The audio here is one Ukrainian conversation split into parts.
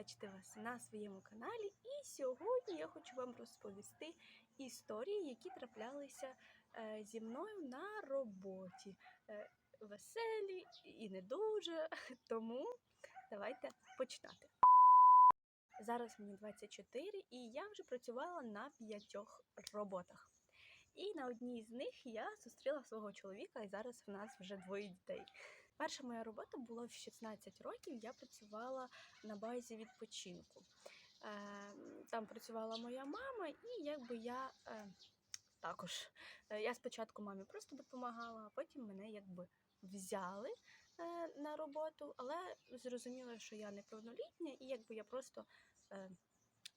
бачити вас на своєму каналі. І сьогодні я хочу вам розповісти історії, які траплялися е, зі мною на роботі. Е, веселі і не дуже. Тому давайте починати. Зараз мені 24, і я вже працювала на п'ятьох роботах. І на одній з них я зустріла свого чоловіка, і зараз в нас вже двоє дітей. Перша моя робота була в 16 років. Я працювала на базі відпочинку. Е, Там працювала моя мама, і якби я е, також. Е, Я спочатку мамі просто допомагала, а потім мене якби взяли е, на роботу, але зрозуміло, що я неповнолітня, і якби я просто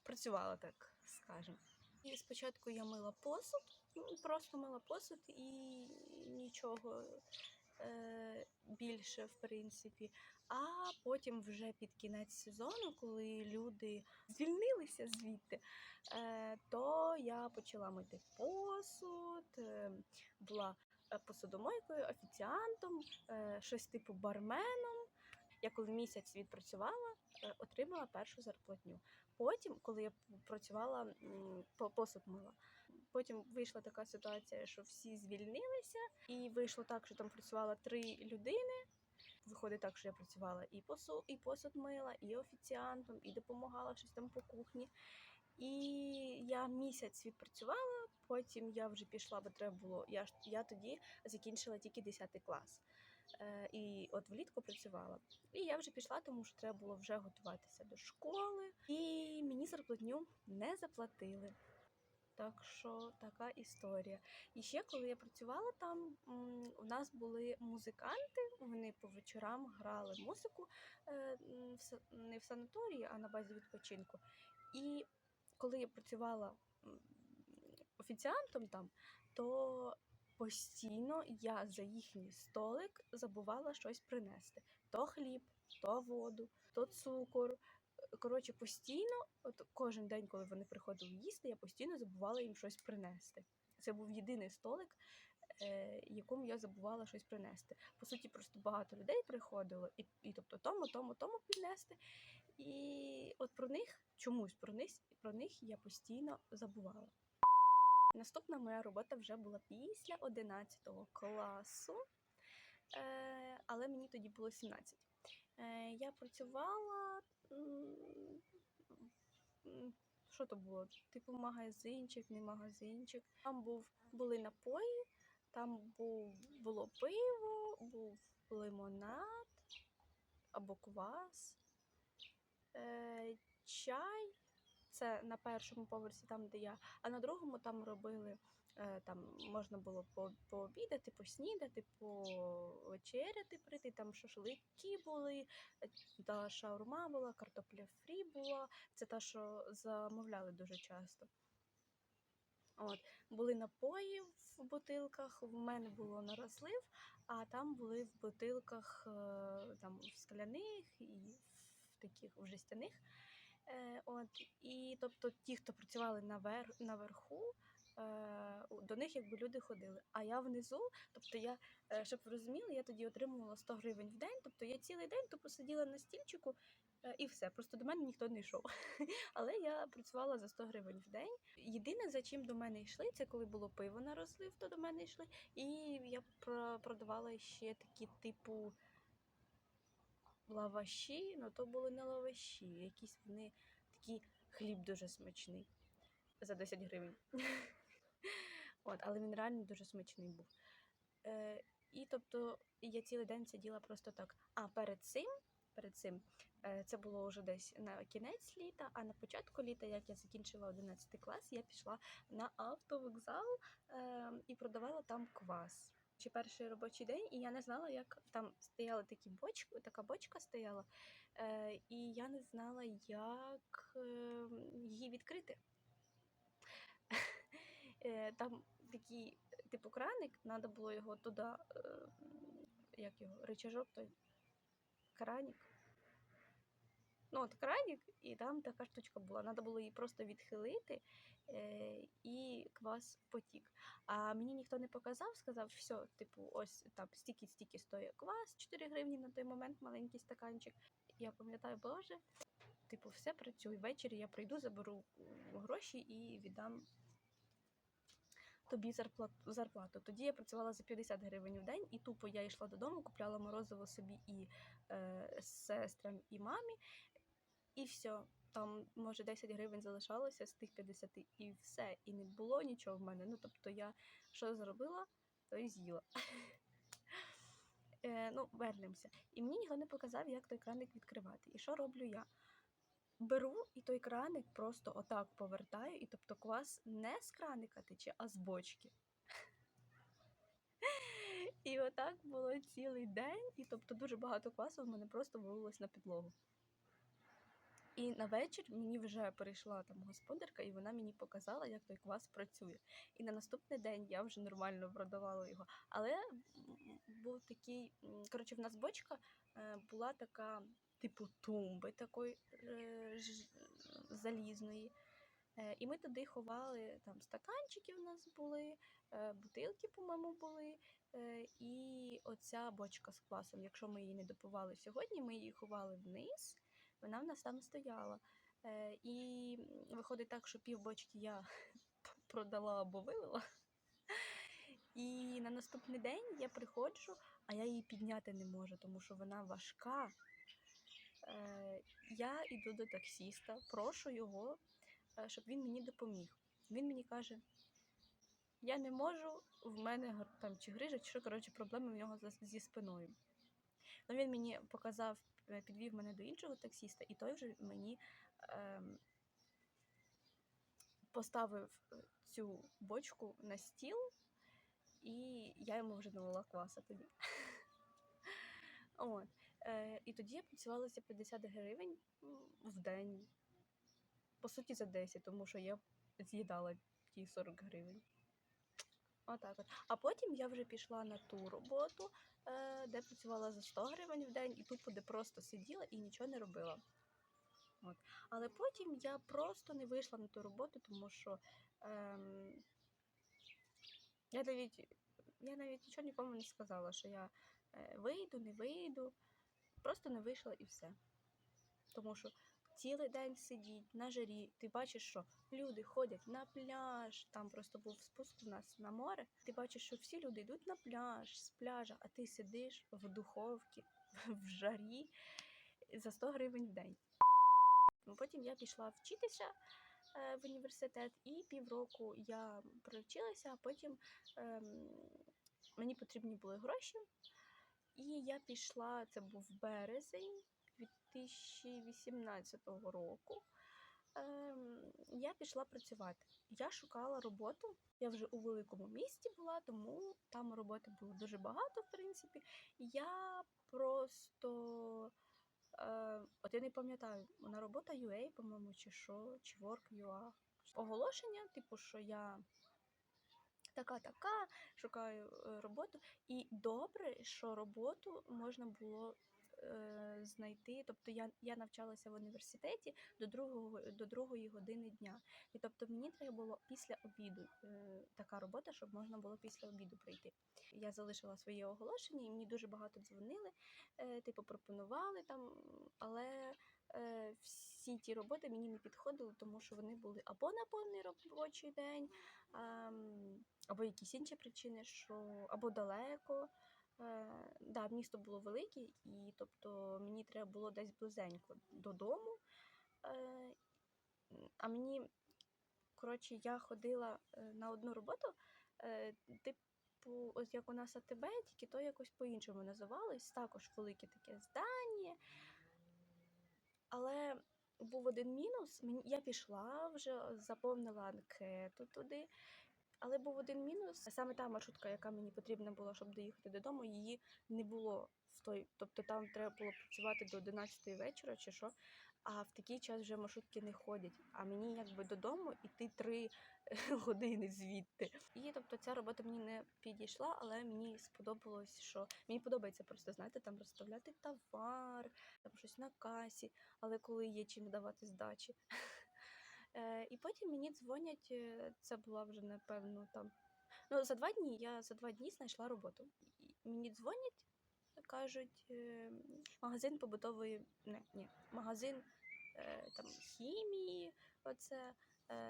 працювала, так скажемо. І спочатку я мила посуд, ну, просто мила посуд і нічого більше, в принципі. А потім вже під кінець сезону, коли люди звільнилися звідти, е, то я почала мити посуд, е, була е, посудомойкою, офіціантом, е, щось типу барменом. Я коли місяць відпрацювала, е, отримала першу зарплатню. Потім, коли я працювала посуд мила, потім вийшла така ситуація, що всі звільнилися, і вийшло так, що там працювало три людини. Виходить так, що я працювала і посуд, і посуд мила, і офіціантом, і допомагала щось там по кухні. І я місяць відпрацювала, потім я вже пішла, бо треба було. Я ж я тоді закінчила тільки 10 клас. Е, і от влітку працювала. І я вже пішла, тому що треба було вже готуватися до школи. І мені зарплатню не заплатили. Так що така історія. І ще коли я працювала там, у нас були музиканти, вони по вечорам грали музику е, не в санаторії, а на базі відпочинку. І коли я працювала офіціантом там, то постійно я за їхній столик забувала щось принести: то хліб, то воду, то цукор. Коротше, постійно, от кожен день, коли вони приходили їсти, я постійно забувала їм щось принести. Це був єдиний столик, е, якому я забувала щось принести. По суті, просто багато людей приходило, і, і тобто тому, тому, тому піднести. І от про них, чомусь про них, про них я постійно забувала. Наступна моя робота вже була після 11 класу, е, але мені тоді було 17. Е, я працювала. Що то було? Типу магазинчик, не магазинчик. Там був, були напої, там був, було пиво, був лимонад або квас, е, чай. Це на першому поверсі, там, де я, а на другому там робили. е, Там можна було пообідати, поснідати, повечеряти прийти. Там шашлики були, та шаурма була, картопля фрі була. Це та, що замовляли дуже часто. От, були напої в бутилках, в мене було на розлив, а там були в бутилках е, там, в скляних і в таких в жестяних. Е, от, і тобто ті, хто працювали навер, наверху, е, до них якби люди ходили. А я внизу, тобто я, е, щоб ви розуміли, я тоді отримувала 100 гривень в день, тобто я цілий день тупо сиділа на стільчику е, і все. Просто до мене ніхто не йшов. Але я працювала за 100 гривень в день. Єдине, за чим до мене йшли, це коли було пиво на розлив, то до мене йшли. І я про- продавала ще такі типу лаваші, ну то були не лаваші, якісь вони такі хліб дуже смачний за 10 гривень. От, але він реально дуже смачний був. Е, і тобто я цілий день сиділа просто так. А перед цим, перед цим е, це було вже десь на кінець літа, а на початку літа, як я закінчила 11 клас, я пішла на автовокзал е, і продавала там квас. Чи перший робочий день, і я не знала, як там стояли такі бочки, така бочка стояла, е, і я не знала, як е, її відкрити. Е, Там такий, типу, краник, треба було його туди, е, як його, рычажок той краник. Ну, от краник, і там така штучка була. Треба було її просто відхилити, і квас потік. А мені ніхто не показав, сказав, все, типу, ось там стільки-стільки стоїть квас, 4 гривні на той момент, маленький стаканчик. Я пам'ятаю, боже, типу, все працює. Ввечері я прийду, заберу гроші і віддам тобі зарплату, зарплату. Тоді я працювала за 50 гривень в день, і тупо я йшла додому, купляла морозиво собі і е, сестрам, і мамі, і все. Там, може, 10 гривень залишалося з тих 50, і все. І не було нічого в мене. Ну, тобто, я що зробила, то і з'їла. Е, ну, вернемося. І мені ніхто не показав, як той краник відкривати. І що роблю я? Беру і той краник просто отак повертаю, і тобто квас не з краника тече, а з бочки. І отак було цілий день, і тобто дуже багато квасу в мене просто вилилось на підлогу. І на вечір мені вже прийшла там господарка, і вона мені показала, як той квас працює. І на наступний день я вже нормально продавала його. Але був такий, коротше, в нас бочка е, була така, типу, тумби такої е, залізної. Е, І ми туди ховали там стаканчики у нас були, бутилки, по-моєму, були. І оця бочка з квасом, якщо ми її не допивали сьогодні, ми її ховали вниз, вона в нас там стояла. Е, І виходить так, що пів бочки я продала або вилила. І на наступний день я приходжу, а я її підняти не можу, тому що вона важка. Е, Я йду до таксіста, прошу його, е, щоб він мені допоміг. Він мені каже: я не можу, в мене там чи грижа, чи що, коротше, проблеми в нього зі спиною. Ну, він мені показав, підвів мене до іншого таксіста, і той вже мені ем, поставив е, цю бочку на стіл, і я йому вже налила кваса тоді. От. Е, і тоді я працювала за 50 гривень в день. По суті, за 10, тому що я з'їдала ті 40 гривень. Отак от. А потім я вже пішла на ту роботу, е, де працювала за 100 гривень в день, і тупо де просто сиділа і нічого не робила. От. Але потім я просто не вийшла на ту роботу, тому що ем, я навіть я навіть нічого нікому не сказала, що я е, вийду, не вийду. Просто не вийшла і все. Тому що цілий день сидіть на жарі. Ти бачиш, що люди ходять на пляж. Там просто був спуск у нас на море. Ти бачиш, що всі люди йдуть на пляж з пляжа, а ти сидиш в духовці, в жарі за 100 гривень в день. Ну, Потім я пішла вчитися е, в університет, і півроку я привчилася, а потім ем, мені потрібні були гроші. І я пішла, це був березень 2018 року. Ем, я пішла працювати. Я шукала роботу. Я вже у великому місті була, тому там роботи було дуже багато, в принципі. Я просто. Е, от я не пам'ятаю, на робота UA, по-моєму, чи що, чи Work.ua. Оголошення, типу, що я така-така, шукаю е, роботу. І добре, що роботу можна було е, знайти. Тобто я, я навчалася в університеті до другого до другої години дня. І тобто мені треба було після обіду е, така робота, щоб можна було після обіду прийти. Я залишила своє оголошення, і мені дуже багато дзвонили, е, типу пропонували там, але е, всі ті роботи мені не підходили, тому що вони були або на повний робочий день, або якісь інші причини, що або далеко. Е, да, місто було велике, і тобто мені треба було десь близенько додому. Е, а мені, коротше, я ходила е, на одну роботу, типу, ось як у нас АТБ, тільки то якось по-іншому називалось, також велике таке здання. Але був один мінус. Я пішла вже, заповнила анкету туди. Але був один мінус. Саме та маршрутка, яка мені потрібна була, щоб доїхати додому, її не було в той. Тобто там треба було працювати до 11 вечора чи що. А в такий час вже маршрутки не ходять. А мені якби додому іти три години звідти. І тобто ця робота мені не підійшла, але мені сподобалось, що мені подобається просто знаєте, там розставляти товар, там щось на касі, але коли є чим давати здачі. Е, і потім мені дзвонять, це була вже напевно там. Ну, за два дні я за два дні знайшла роботу. І мені дзвонять, кажуть, е, магазин побутової. Не, ні, магазин е, там хімії, оце,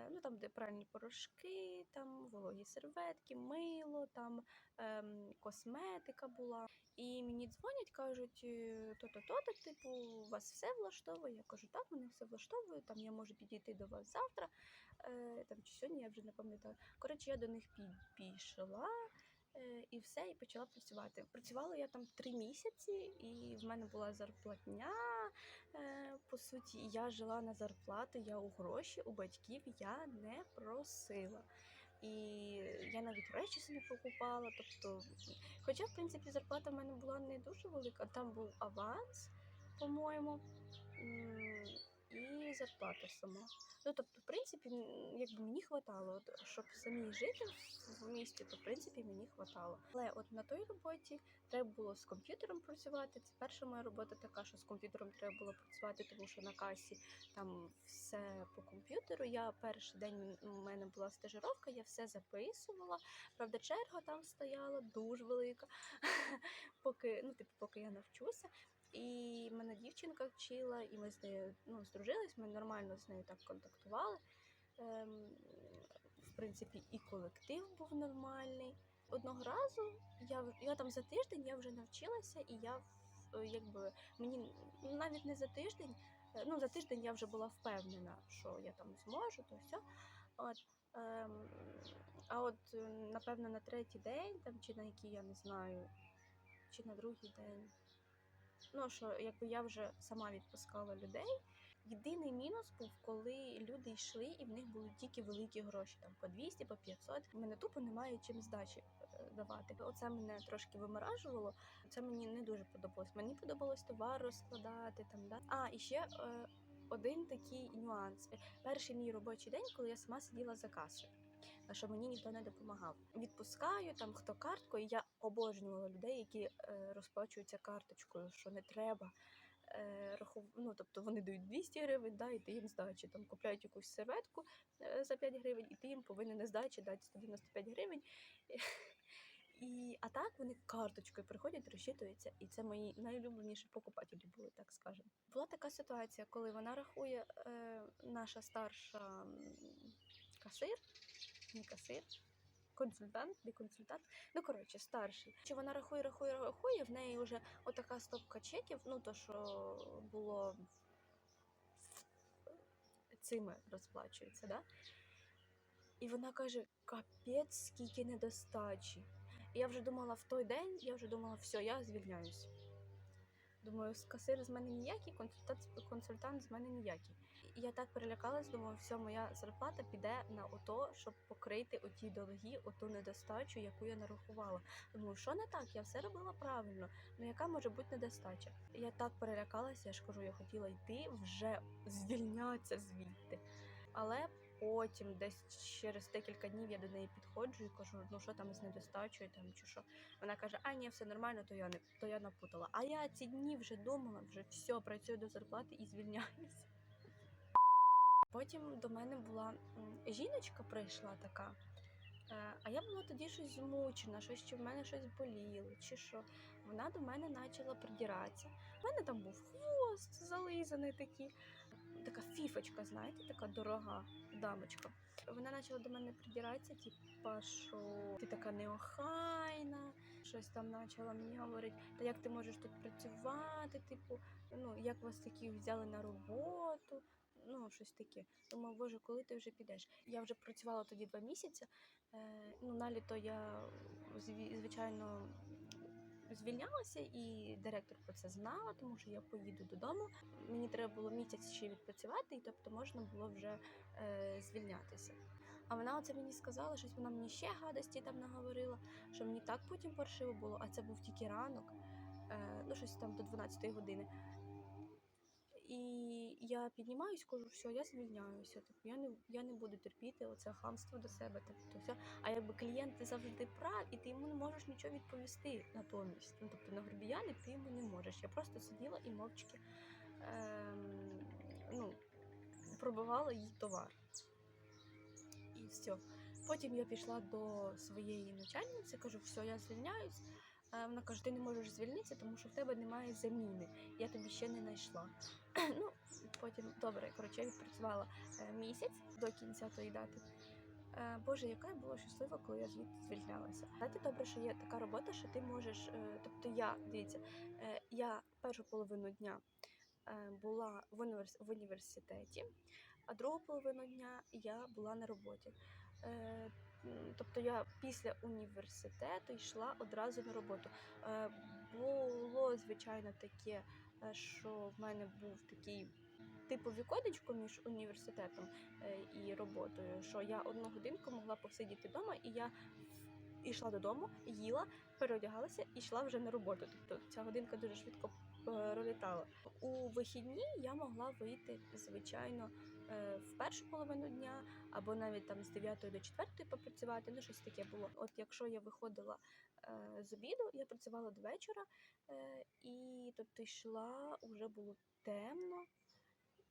ну там, де пральні порошки, там вологі серветки, мило, там ем, косметика була. І мені дзвонять, кажуть, е, то-то, то-то, типу, вас все влаштовує. Я кажу, так, мене все влаштовує, там я можу підійти до вас завтра, е, там чи сьогодні, я вже не пам'ятаю. Коротше, я до них пі- пішла. е, І все, і почала працювати. Працювала я там три місяці, і в мене була зарплатня. Е, По суті, я жила на зарплату, я у гроші у батьків я не просила. І я навіть речі собі покупала. Тобто, хоча, в принципі, зарплата в мене була не дуже велика, там був аванс, по-моєму, і зарплата сама. Ну, тобто, в принципі, якби мені хватало, от, щоб самі жити в місті, то в принципі мені хватало. Але от на той роботі треба було з комп'ютером працювати. Це перша моя робота така, що з комп'ютером треба було працювати, тому що на касі там все по комп'ютеру. Я перший день у мене була стажировка, я все записувала. Правда, черга там стояла дуже велика, поки, ну, типу, поки я навчуся. І мене дівчинка вчила, і ми з нею ну, здружились, ми нормально з нею так контактували. Ем, в принципі, і колектив був нормальний. Одного разу я, я там за тиждень я вже навчилася, і я якби мені навіть не за тиждень, е, ну за тиждень я вже була впевнена, що я там зможу, то все. От, ем, а от, е, напевно, на третій день, там, чи на який я не знаю, чи на другий день. Ну, що якби я вже сама відпускала людей. Єдиний мінус був, коли люди йшли, і в них були тільки великі гроші, там по 200, по 500. У мене тупо немає чим здачі е, давати. Оце мене трошки виморажувало. Це мені не дуже подобалось. Мені подобалось товар розкладати там. Да? А і ще е, один такий нюанс. Перший мій робочий день, коли я сама сиділа за касою. Що мені ніхто не допомагав. Відпускаю там хто карткою. Я обожнювала людей, які е, розплачуються карточкою, що не треба. Е, ну, тобто вони дають 200 гривень, да, і ти їм здачі. Там купляють якусь серветку е, за 5 гривень, і ти їм повинен на здачі дати 195 гривень. І, а так вони карточкою приходять, розчитуються, і це мої найулюбленіші покупателі були, так скажемо. Була така ситуація, коли вона рахує е, наша старша касир, не касир, консультант, не консультант. Ну, коротше, старший. Чи вона рахує, рахує, рахує, в неї вже отака стопка чеків, ну то, що було цими розплачується, да? І вона каже: капець, скільки недостачі. І я вже думала в той день, я вже думала, все, я звільняюсь. Думаю, касир з мене ніякий, консультант, консультант з мене ніякий. Я так перелякалась, думаю, все, моя зарплата піде на ото, щоб покрити оті долги, оту недостачу, яку я нарахувала. Думаю, що не так? Я все робила правильно. Ну яка може бути недостача? Я так перелякалася, я ж кажу, я хотіла йти вже звільнятися звідти. Але потім, десь через декілька днів, я до неї підходжу і кажу, ну що там з недостачою, там чи що. Вона каже, а ні, все нормально, то я не то я напутала. А я ці дні вже думала, вже все, працюю до зарплати і звільняюся. Потім до мене була жіночка, прийшла така. Е, А я була тоді щось змучена, щось чи в мене щось боліло, чи що. Вона до мене почала придиратися. У мене там був хвост зализаний такий, така фіфочка, знаєте, така дорога дамочка. Вона почала до мене придиратися, типа, що ти така неохайна, щось там почала мені говорити, та як ти можеш тут працювати, типу, ну як вас таких взяли на роботу. Ну, щось таке. Думаю, боже, коли ти вже підеш? Я вже працювала тоді два місяці. Е, ну, на літо я, звичайно, звільнялася, і директор про це знала, тому що я поїду додому. Мені треба було місяць ще відпрацювати, і тобто можна було вже е, звільнятися. А вона оце мені сказала, щось вона мені ще гадості там наговорила, що мені так потім паршиво було, а це був тільки ранок, е, ну щось там до 12 години. І я піднімаюсь, кажу, все, я звільняюся. Тобто я не я не буду терпіти оце хамство до себе. Тобто, все. А якби клієнт завжди прав, і ти йому не можеш нічого відповісти натомість. Ну, тобто на грубіяни ти йому не можеш. Я просто сиділа і мовчки ем, ну, пробивала їй товар. І все. Потім я пішла до своєї начальниці, кажу, все, я звільняюсь. Вона каже, ти не можеш звільнитися, тому що в тебе немає заміни. Я тобі ще не знайшла. ну, потім, добре, коротше, я відпрацювала е, місяць до кінця тої дати. Е, Боже, яка я була щаслива, коли я звідти звільнялася. Знаєте, добре, що є така робота, що ти можеш. е, Тобто я, дивіться, я першу половину дня була в університеті, а другу половину дня я була на роботі. Тобто я після університету йшла одразу на роботу. Е, Було, звичайно, таке, е, що в мене був такий типу віконечко між університетом е, і роботою, що я одну годинку могла посидіти вдома, і я йшла додому, їла, переодягалася і йшла вже на роботу. Тобто ця годинка дуже швидко пролітала. У вихідні я могла вийти, звичайно, в першу половину дня, або навіть там з 9 до 4 попрацювати. Ну, щось таке було. От якщо я виходила е, з обіду, я працювала до вечора, е, і тобто йшла, вже було темно,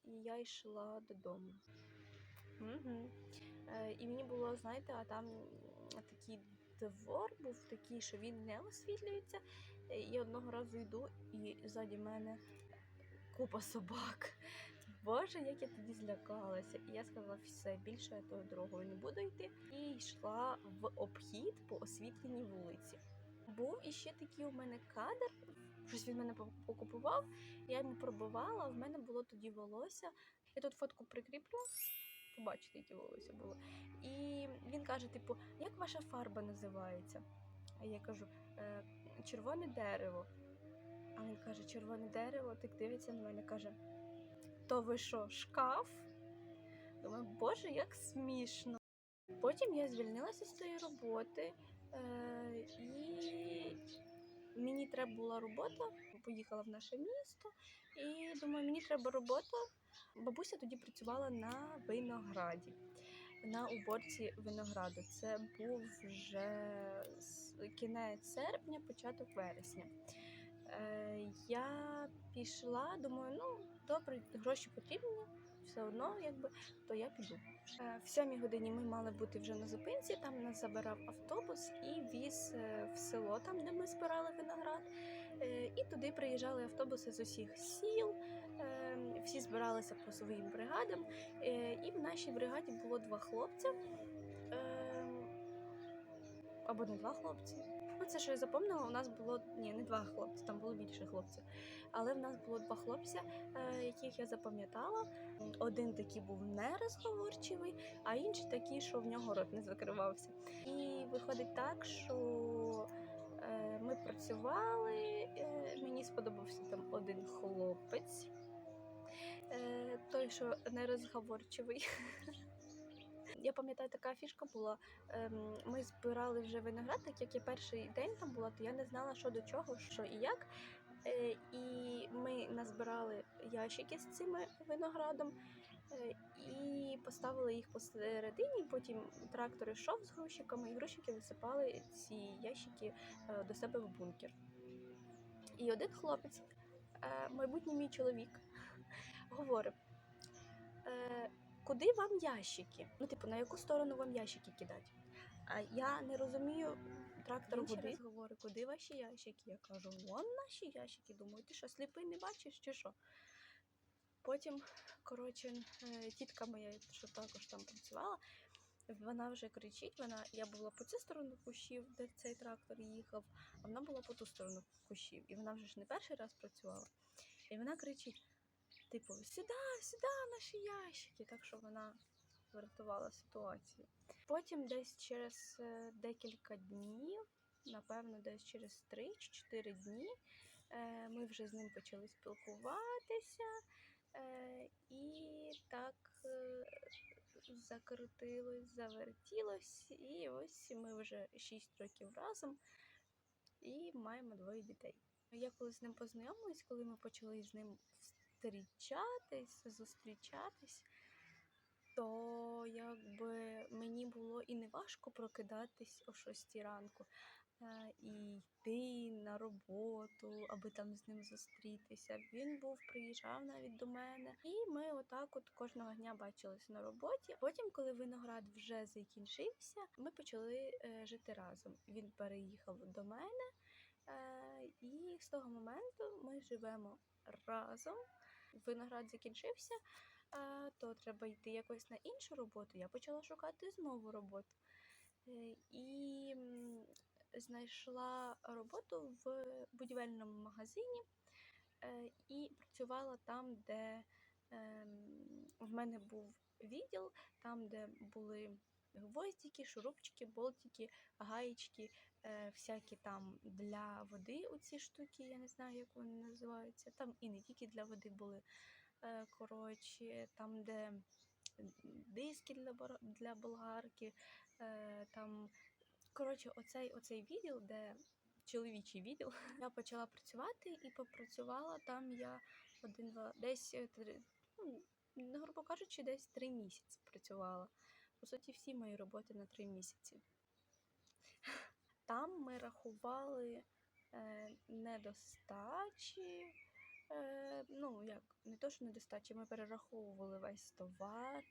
і я йшла додому. Угу. Е, і мені було, знаєте, а там такий двор був такий, що він не освітлюється. Е, І одного разу йду, і ззаді мене купа собак. Боже, як я тоді злякалася. І я сказала, все, більше я тою дорогою не буду йти. І йшла в обхід по освітленій вулиці. Був іще такий у мене кадр. Щось він мене покупував, я йому пробивала, в мене було тоді волосся. Я тут фотку прикріплю, побачите, яке волосся було. І він каже: типу, як ваша фарба називається? А я кажу, «Е, червоне дерево. А він каже, червоне дерево, так дивиться на мене, каже, то ви що, шкаф? Думаю, боже, як смішно. Потім я звільнилася з тієї роботи, е, і мені треба була робота, поїхала в наше місто, і думаю, мені треба робота. Бабуся тоді працювала на винограді, на уборці винограду. Це був вже кінець серпня, початок вересня. Е, я пішла, думаю, ну добре, гроші потрібні, все одно, якби, то я піду. Е, в сьомій годині ми мали бути вже на зупинці. Там нас забирав автобус і віз е, в село, там де ми збирали виноград. І туди приїжджали автобуси з усіх сіл. Всі збиралися по своїм бригадам. І в нашій бригаді було два хлопця. Або не два хлопці. Ну, це що я запомнила, у нас було ні, не два хлопці, там було більше хлопців. Але в нас було два хлопця, е, яких я запам'ятала. Один такий був нерозговорчивий, а інший такий, що в нього рот не закривався. І виходить так, що е, ми працювали, е, мені сподобався там один хлопець, той, що нерозговорчивий. Я пам'ятаю, така фішка була. Ем, Ми збирали вже виноград, так як я перший день там була, то я не знала, що до чого, що і як. Е, І ми назбирали ящики з цим виноградом е, і поставили їх посередині. Потім трактор йшов з грузчиками, і грузчики висипали ці ящики е, до себе в бункер. І один хлопець, майбутній мій чоловік, говорить. Куди вам ящики? Ну, типу, на яку сторону вам ящики кидати? А я не розумію, трактор Він раз говорить, куди ваші ящики? Я кажу, вон наші ящики. Думаю, ти що, сліпий не бачиш чи що? Потім, коротше, е, тітка моя, що також там працювала, вона вже кричить, вона, я була по цю сторону кущів, де цей трактор їхав, а вона була по ту сторону кущів. І вона вже ж не перший раз працювала. І вона кричить: типу, сюди, сюди наші ящики. Так що вона врятувала ситуацію. Потім десь через е, декілька днів, напевно, десь через 3 чи 4 дні, е, ми вже з ним почали спілкуватися. Е, і так закрутилось, завертілось, і ось ми вже 6 років разом і маємо двоє дітей. Я коли з ним познайомилась, коли ми почали з ним зустрічатись, зустрічатись, то якби мені було і не важко прокидатись о 6 ранку е, і йти на роботу, аби там з ним зустрітися. Він був, приїжджав навіть до мене, і ми отак от кожного дня бачились на роботі. Потім, коли виноград вже закінчився, ми почали е, жити разом. Він переїхав до мене. Е, і з того моменту ми живемо разом. Виноград закінчився, е, то треба йти якось на іншу роботу. Я почала шукати знову роботу. Е, і знайшла роботу в будівельному магазині е, і працювала там, де ем, в мене був відділ, там, де були гвоздики, шурупчики, болтики, гаєчки, е, всякі там для води оці штуки, я не знаю, як вони називаються. Там і не тільки для води були. Е, коротше, там, де диски для, для болгарки, е, там, коротше, оцей, оцей відділ, де чоловічий відділ, я почала працювати і попрацювала там я один, два, десь е, три, ну, грубо кажучи, десь три місяці працювала. По суті, всі мої роботи на три місяці. Там ми рахували е, недостачі. Е, ну, як, не то, що недостачі, ми перераховували весь товар.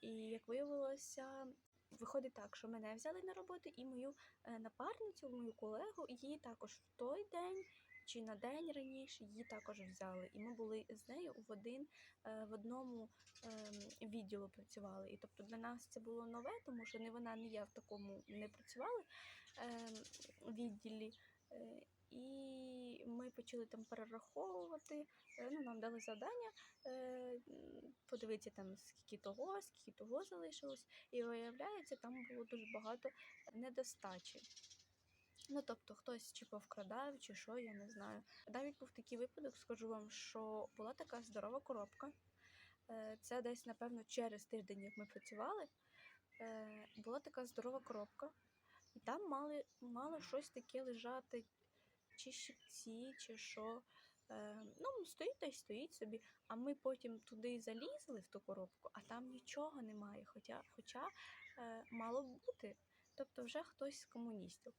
І як виявилося, виходить так, що мене взяли на роботу і мою е, напарницю, мою колегу, її також в той день чи на день раніше її також взяли. І ми були з нею в один е, в одному ем, відділу працювали. І тобто для нас це було нове, тому що не вона, не я в такому не працювали ем, відділі. Е, І ми почали там перераховувати. Е, Ну, нам дали завдання подивитися там, скільки того, скільки того залишилось. І виявляється, там було дуже багато недостачі. Ну, тобто хтось чи повкрадав, чи що, я не знаю. Навіть був такий випадок, скажу вам, що була така здорова коробка. Е, Це десь, напевно, через тиждень, як ми працювали, е, була така здорова коробка, і там мали, мало щось таке лежати, чи щипці, чи що. Е, Ну, стоїть та й стоїть собі. А ми потім туди залізли в ту коробку, а там нічого немає. Хоча, хоча мало б бути. Тобто вже хтось з комуністів.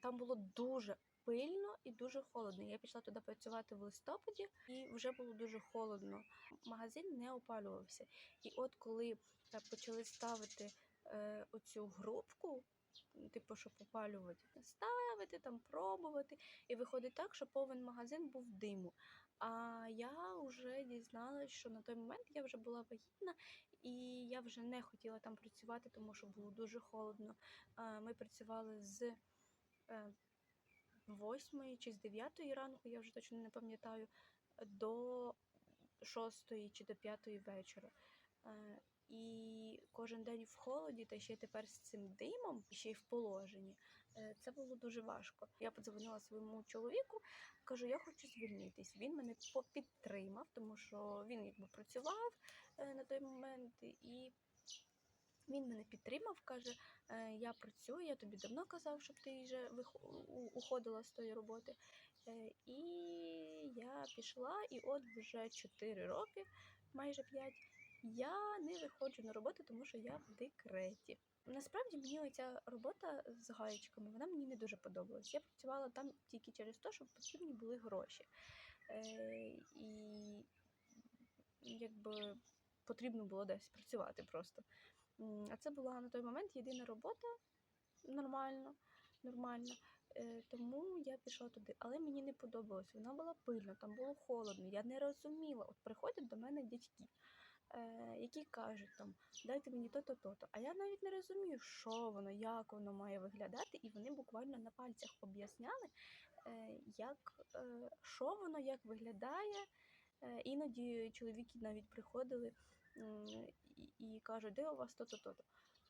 Там було дуже пильно і дуже холодно. Я пішла туди працювати в листопаді, і вже було дуже холодно. Магазин не опалювався. І от коли е, почали ставити е, оцю грубку, типу, щоб опалювати, ставити там, пробувати. І виходить так, що повен магазин був диму. А я вже дізналась, що на той момент я вже була вагітна, і я вже не хотіла там працювати, тому що було дуже холодно. Ми працювали з 8 чи з 9 ранку, я вже точно не пам'ятаю, до 6 чи до 5 вечора. Е, І кожен день в холоді, та ще тепер з цим димом, ще й в положенні. е, Це було дуже важко. Я подзвонила своєму чоловіку, кажу, я хочу звільнитись. Він мене підтримав, тому що він якби працював е, на той момент, і він мене підтримав, каже: е, Я працюю, я тобі давно казав, щоб ти вже уходила з тої роботи. Е, І я пішла, і от вже 4 роки, майже 5, я не виходжу на роботу, тому що я в декреті. Насправді мені оця робота з гаєчками, вона мені не дуже подобалась. Я працювала там тільки через те, що потрібні були гроші. Е, і якби потрібно було десь працювати просто. А це була на той момент єдина робота нормально, нормально. Е, Тому я пішла туди. Але мені не подобалось. Вона була пильна, там було холодно. Я не розуміла. От приходять до мене дядьки, е, які кажуть там, дайте мені то-то, то-то. А я навіть не розумію, що воно, як воно має виглядати, і вони буквально на пальцях об'ясняли, е, як, що воно, як виглядає. Іноді чоловіки навіть приходили і, і кажуть, де у вас то-то, то-то.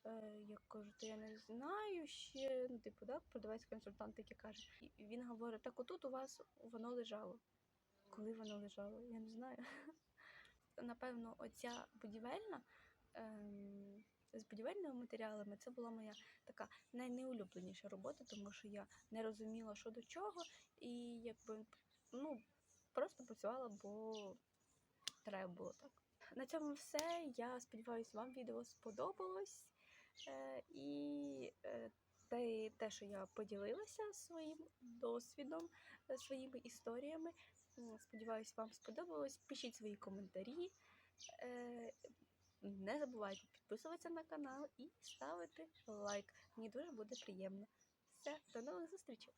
Е, Я кажу, то я не знаю ще, ну, типу, да, продавець-консультант, який каже. І він говорить, так отут у вас воно лежало. Коли воно лежало, я не знаю. Напевно, оця будівельна ем, з будівельними матеріалами це була моя така найнеулюбленіша робота, тому що я не розуміла, що до чого, і якби ну, просто працювала, бо треба було так. На цьому все. Я сподіваюся, вам відео сподобалось. Е, і е, те, те, що я поділилася своїм досвідом, е, своїми історіями. Сподіваюсь, вам сподобалось. Пишіть свої коментарі. Не забувайте підписуватися на канал і ставити лайк. Мені дуже буде приємно. Все, до нових зустрічей!